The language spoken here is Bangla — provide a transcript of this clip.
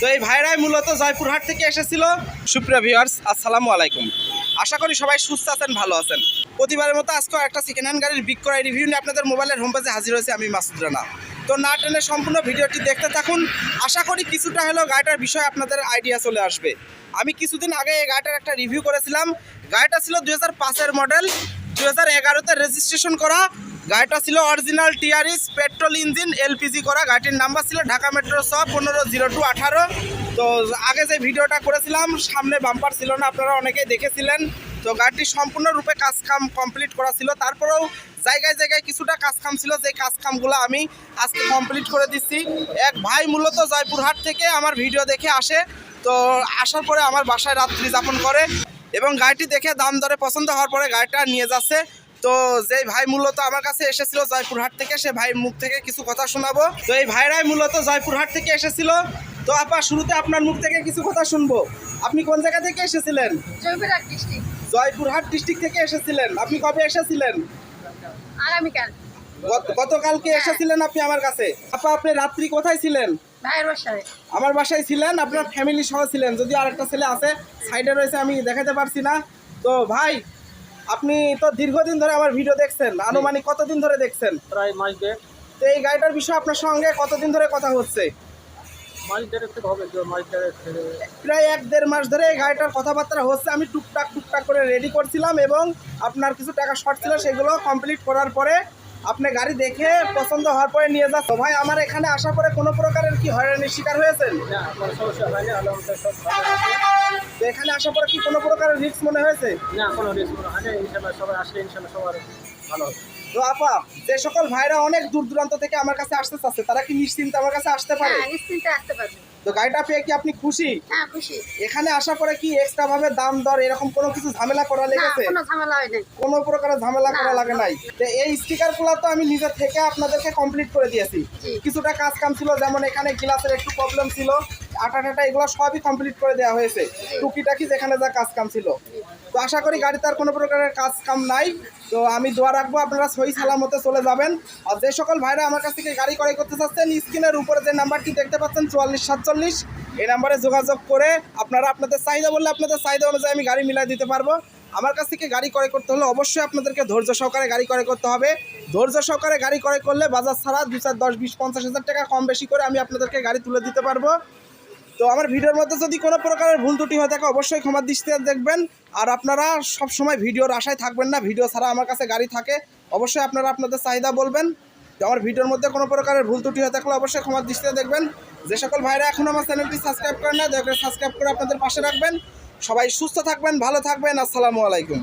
তো এই ভাইরাই মূলত জয়পুরহাট থেকে এসেছিল। সুপ্রিয় ভিউয়ার্স আসসালামু আলাইকুম। আশা করি সবাই সুস্থ আছেন, ভালো আছেন। প্রতিবারের মতো আজকেও একটা সেকেন্ড হ্যান্ড গাড়ির বিক বিক্রয় রিভিউ নিয়ে আপনাদের মোবাইলের হোম পেজে হাজির হয়েছে আমি মাসুদ রানা। তো না টেনে সম্পূর্ণ ভিডিওটি দেখতে থাকুন। আশা করি কিছুটা হলেও গাড়িটার বিষয়ে আপনাদের আইডিয়া চলে আসবে। আমি কিছুদিন আগে এই গাড়িটার একটা রিভিউ করেছিলাম। গাড়িটা ছিল দু হাজার পাঁচের মডেল দু হাজার এগারোতে রেজিস্ট্রেশন করা। গাড়িটা ছিল original TRS, petrol engine, LPG করা। গাড়িটির নাম্বার ছিল ঢাকা মেট্রো ছ পনেরো জিরো টু আঠারো। তো আগে যে ভিডিওটা করেছিলাম, সামনে বাম্পার ছিল না, আপনারা অনেকেই দেখেছিলেন। তো গাড়িটি সম্পূর্ণরূপে কাজ কাম কমপ্লিট করা ছিল। তারপরেও জায়গায় জায়গায় কিছুটা কাজ কাম ছিল, যে কাজ কামগুলো আমি আজকে কমপ্লিট করে দিচ্ছি। এক ভাই মূলত জয়পুরহাট থেকে আমার ভিডিও দেখে আসে। তো আসার পরে আমার বাসায় রাত্রি যাপন করে এবং গাড়িটি দেখে দাম দরে পছন্দ হওয়ার পরে গাড়িটা নিয়ে যাচ্ছে। তো যেই ভাই মূলত আমার কাছে এসেছিল জয়পুরহাট থেকে সে ভাই মুখ থেকে কিছু কথা শোনাবো। তো এই ভাইরাই মূলত জয়পুরহাট থেকে এসেছিল। তো আপা শুরুতে আপনার মুখ থেকে কিছু কথা শুনব। আপনি কোন জায়গা থেকে এসেছিলেন? জয়পুরহাট ডিস্ট্রিক্ট জয়পুরহাট ডিস্ট্রিক্ট থেকে এসেছিলেন। আপনি কবে এসেছিলেন? আগামীকাল গতকালকে এসেছিলেন আপনি আমার কাছে। আপা আপনি রাত্রি কোথায় ছিলেন? আমার বাসায় ছিলেন আপনার ফ্যামিলি সহ ছিলেন। যদি আরেকটা ছেলে আছে সাইডে রয়েছে আমি দেখাতে পারছি না। তো ভাই আপনি তো দীর্ঘদিন ধরে আমার ভিডিও দেখছেন আনুমানিক কতদিন ধরে দেখছেন? প্রায় মাস দেড়। তো এই গাড়িটার বিষয়ে আপনার সঙ্গে কতদিন ধরে কথা হচ্ছে? মাস দেড়েক থেকে হবে মাস দেড়েক থেকে প্রায় এক দেড় মাস ধরে এই গাড়িটার কথাবার্তা হচ্ছে আমি টুকটাক টুকটাক করে রেডি করছিলাম এবং আপনার কিছু টাকা শর্ট ছিল সেগুলো কমপ্লিট করার পরে আপনি গাড়ি দেখে পছন্দ হওয়ার পরে নিয়ে যাচ্ছ ভাই আমার এখানে আসার পরে কোনো প্রকারের কি হয়রানির শিকার হয়েছেন? না সমস্যা হয়নি আলহামদুলিল্লাহ এখানে আসার পরে কি কোনো প্রকারের রিস্ক মনে হয়েছে? না কোনো রিস্ক কোনো হয়নি। ইনশাল্লাহ সবাই আসলে ইনশাল্লাহ সবার ভালো হবে। তো আপা যে সকল ভাইরা অনেক দূর দূরান্ত থেকে আমার কাছে আসতে চাচ্ছে তারা কি নিশ্চিন্তে আমার কাছে আসতে পারে? হ্যাঁ নিশ্চিন্তে আসতে পারবে। তো গাড়িটা পেয়ে কি আপনি খুশি? হ্যাঁ খুশি। এখানে আসার পরে কি এক্সট্রা ভাবে দাম দর এরকম কোনো কিছু ঝামেলা করা না লেগেছে? কোনো ঝামেলা হয় নাই। কোনো প্রকারের ঝামেলা করা লাগে নাই। তো এই স্টিকারগুলো তো আমি নিজে থেকে আপনাদেরকে কমপ্লিট করে দিয়েছি। কিছুটা কাজ কাম ছিল যেমন এখানে গ্লাসের একটু প্রবলেম ছিল। আটা টাটা এগুলো সবই কমপ্লিট করে দেওয়া হয়েছে। টুকিটাকি যেখানে যা কাজ কাম ছিল। তো আশা করি গাড়িতে আর কোনো প্রকারের কাজ কাম নাই। তো আমি দোয়া রাখব আপনারা সহি সালামতে চলে যাবেন। আর যে সকল ভাইরা আমার কাছ থেকে গাড়ি ক্রয় করতে চাচ্ছেন, স্ক্রিনের উপরে যে নাম্বারটি দেখতে পাচ্ছেন, চুয়াল্লিশ সাতচল্লিশ, এই নাম্বারে যোগাযোগ করে আপনারা আপনাদের চাহিদা বললে আপনাদের চাহিদা অনুযায়ী আমি গাড়ি মিলাই দিতে পারব। আমার কাছ থেকে গাড়ি ক্রয় করতে হলে অবশ্যই আপনাদেরকে ধৈর্য সহকারে গাড়ি ক্রয় করতে হবে। ধৈর্য সহকারে গাড়ি ক্রয় করলে বাজার ছাড়া দু চার, দশ, বিশ, পঞ্চাশ হাজার টাকা কম বেশি করে আমি আপনাদেরকে গাড়ি তুলে দিতে পারব। তো আমার ভিডিওর মধ্যে যদি কোনো প্রকারের ভুল ত্রুটি হয়ে থাকে অবশ্যই ক্ষমার দৃষ্টিতে দেখবেন। আর আপনারা সব সময় ভিডিওর আশায় থাকবেন না, ভিডিও ছাড়া আমার কাছে গাড়ি থাকে। অবশ্যই আপনারা আপনাদের চাহিদা বলবেন। তো আমার ভিডিওর মধ্যে কোনো প্রকারের ভুল ত্রুটি হয়ে, থাকলে অবশ্যই ক্ষমা দৃষ্টিতে দেখবেন। যে সকল ভাইরা এখন আমার চ্যানেলটি সাবস্ক্রাইব করেন না, দয়া করে সাবস্ক্রাইব করে আপনাদের পাশে রাখবেন। সবাই সুস্থ থাকবেন, ভালো থাকবেন। আসসালামু আলাইকুম।